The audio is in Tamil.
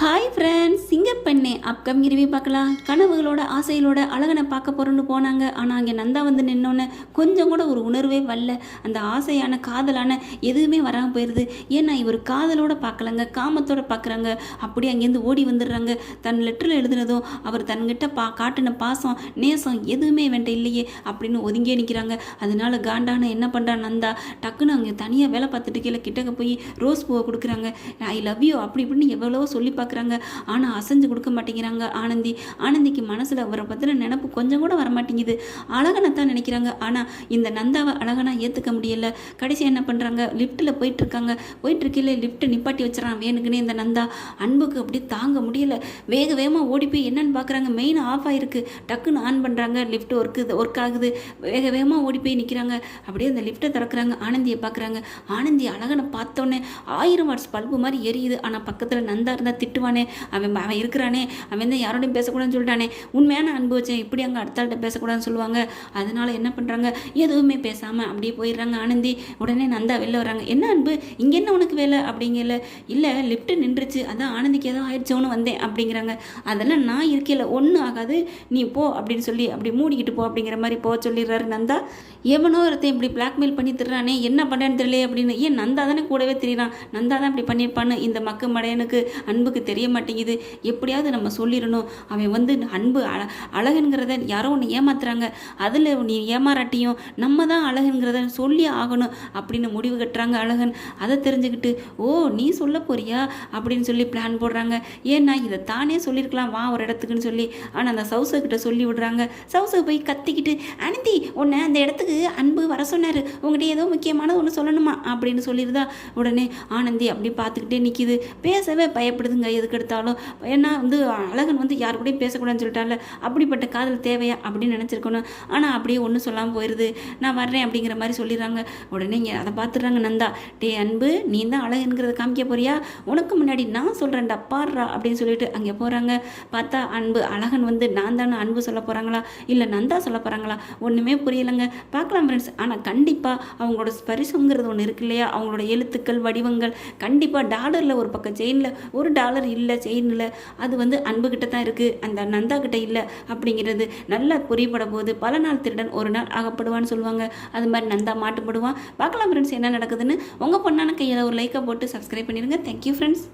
Hi friends Singappenne upcoming review பார்க்கலாம் கனவுகளோட ஆசைகளோட அழகனை பார்க்க போகிறோன்னு போனாங்க. ஆனால் அங்கே நந்தா வந்து நின்னோன்னே கொஞ்சம் கூட ஒரு உணர்வே வரல. அந்த ஆசையான காதலான எதுவுமே வராமல் போயிடுது ஏன்னா இவர் காதலோட பார்க்கலங்க காமத்தோட பார்க்குறாங்க. அப்படியே அங்கேருந்து ஓடி வந்துடுறாங்க. தன் லெட்டரில் எழுதுனதும் அவர் தன்கிட்ட பா காட்டின பாசம் நேசம் எதுவுமே வேண்ட இல்லையே அப்படின்னு ஒதுங்கியே நிற்கிறாங்க அதனால காண்டான என்ன பண்ணுறா நந்தா? டக்குன்னு அங்கே தனியாக வேலை பார்த்துட்டு கீழே கிட்டக்க போய் ரோஸ் பூவை கொடுக்குறாங்க. ஐ லவ் யூ அப்படி இப்படின்னு எவ்வளவோ சொல்லி பார்க்க பார்க்குறாங்க. ஆனால் அசைஞ்சு கொடுக்க மாட்டேங்கிறாங்க ஆனந்தி. ஆனந்திக்கு மனசில் அவரை பற்றின நினப்பு கொஞ்சம் கூட வர மாட்டேங்குது அழகனை தான் நினைக்கிறாங்க. ஆனால் இந்த நந்தாவை அழகனா ஏற்றுக்க முடியல. கடைசி என்ன பண்ணுறாங்க லிஃப்ட்டில் போயிட்டுருக்காங்க. போயிட்டுருக்கையில லிஃப்ட்டை நிப்பாட்டி வச்சிடறான் வேணுக்குன்னே இந்த நந்தா. அன்புக்கு அப்படி தாங்க முடியல. வேக வேகமாக ஓடி போய் என்னன்னு பார்க்குறாங்க மெயின் ஆஃப் ஆகிருக்கு டக்குன்னு ஆன் பண்ணுறாங்க லிஃப்ட் ஒர்க்கு ஒர்க் ஆகுது. வேக வேகமாக ஓடி போய் நிற்கிறாங்க அப்படியே அந்த லிஃப்ட்டை திறக்கிறாங்க. ஆனந்தியை பார்க்குறாங்க ஆனந்தி அழகனை பார்த்தோன்னே ஆயிரம் வாட்ஸ் பல்பு மாதிரி எரியுது. ஆனால் பக்கத்தில் நந்தா இருந்தால் திட்டு திட்டுவானே அவன் அவன் இருக்கிறானே அவன் தான் யாரோடையும் பேசக்கூடாதுன்னு சொல்லிட்டானே. உண்மையான அன்பு வச்சேன் இப்படி அங்கே அடுத்தாள்கிட்ட பேசக்கூடாதுன்னு சொல்லுவாங்க. அதனால என்ன பண்ணுறாங்க எதுவுமே பேசாமல் அப்படியே போயிடுறாங்க ஆனந்தி. உடனே நந்தா வெளில வராங்க என்ன அன்பு? இங்கே என்ன உனக்கு வேலை? அப்படிங்கல. இல்லை லிஃப்ட்டு நின்றுச்சு. அதான் ஆனந்திக்கு ஏதோ ஆயிடுச்சோன்னு வந்தேன். அப்படிங்கிறாங்க. அதெல்லாம் நான் இருக்கையில் ஒன்றும் ஆகாது. நீ போ அப்படின்னு சொல்லி அப்படி மூடிக்கிட்டு போ அப்படிங்கிற மாதிரி போக சொல்லிடுறாரு நந்தா. எவனோ ஒருத்தன் இப்படி பிளாக்மெயில் பண்ணி தர்றானே என்ன பண்ணுறேன்னு தெரியல அப்படின்னு. ஏன் நந்தா தானே கூடவே தெரியறான். நந்தா தான் இப்படி பண்ணியிருப்பான்னு இந்த மக்க மடையனுக்கு அன்புக்கு தெரிய மாட்டேங்குது எப்படியாவது நம்ம சொல்லிடணும். அவன் வந்து அன்பு அழ அழகுங்கிறத யாரோ ஒன்று ஏமாத்துறாங்க. அதில் நீ ஏமாறாட்டியும் நம்ம தான் அழகுங்கிறத சொல்லி ஆகணும் அப்படின்னு முடிவு கட்டுறாங்க அழகன். அதை தெரிஞ்சுக்கிட்டு ஓ நீ சொல்ல போறியா? அப்படின்னு சொல்லி பிளான் போடுறாங்க. ஏன்னா இதை தானே சொல்லியிருக்கலாம். வா ஒரு இடத்துக்குன்னு சொல்லி. ஆனால் அந்த சவுசை கிட்ட சொல்லி விடுறாங்க. சவுசை போய் கத்திக்கிட்டு அனந்தி உன்னை அந்த இடத்துக்கு அன்பு வர சொன்னார். உங்ககிட்ட ஏதோ முக்கியமானது ஒன்று சொல்லணுமா? அப்படின்னு சொல்லியிருந்தா உடனே. ஆனந்தி அப்படி பார்த்துக்கிட்டே நிற்கிது பேசவே பயப்படுதுங்க. எதுக்கு எடுத்தாலும் ஏன்னா வந்து அழகன் வந்து யார் கூடயும் பேசக்கூடாதுன்னு சொல்லிட்டால அப்படிப்பட்ட காதல் தேவையா அப்படின்னு நினச்சிருக்கணும். ஆனால் அப்படியே ஒன்றும் சொல்லாமல் போயிடுது நான் வர்றேன் அப்படிங்கிற மாதிரி சொல்லிடுறாங்க. உடனே இங்கே அதை பார்த்துடுறாங்க நந்தா. டே அன்பு நீ தான் அழகுங்கிறத காமிக்க போறியா? உனக்கு முன்னாடி நான் சொல்கிறேன்டா பாடுறா அப்படின்னு சொல்லிட்டு அங்கே போகிறாங்க பார்த்தா அன்பு அழகன் வந்து நான் தானே அன்பு சொல்ல போகிறாங்களா இல்லை நந்தா சொல்ல போகிறாங்களா ஒன்றுமே புரியலைங்க. பார்க்கலாம் ஃப்ரெண்ட்ஸ் ஆனால் கண்டிப்பாக அவங்களோட ஸ்பரிசங்கிறது ஒன்று இருக்கு இல்லையா? அவங்களோட எழுத்துக்கள் வடிவங்கள். கண்டிப்பாக டாலரில் ஒரு பக்கம் செயினில் ஒரு டாலர் இல்லை செயினில் அது வந்து அன்புக்கிட்ட தான் இருக்குது அந்த நந்தா கிட்ட இல்லை அப்படிங்கிறது நல்லா புரியப்பட போது பல நாள் திருடன் ஒரு நாள் ஆகப்படுவான்னு சொல்லுவாங்க. அது மாதிரி நந்தா மாட்டுப்படுவான். பார்க்கலாம் ஃப்ரெண்ட்ஸ் என்ன நடக்குதுன்னு. உங்கள் பொண்ணான கையில் ஒரு லைக்கை போட்டு சப்ஸ்கிரைப் பண்ணிடுங்க. Thank you friends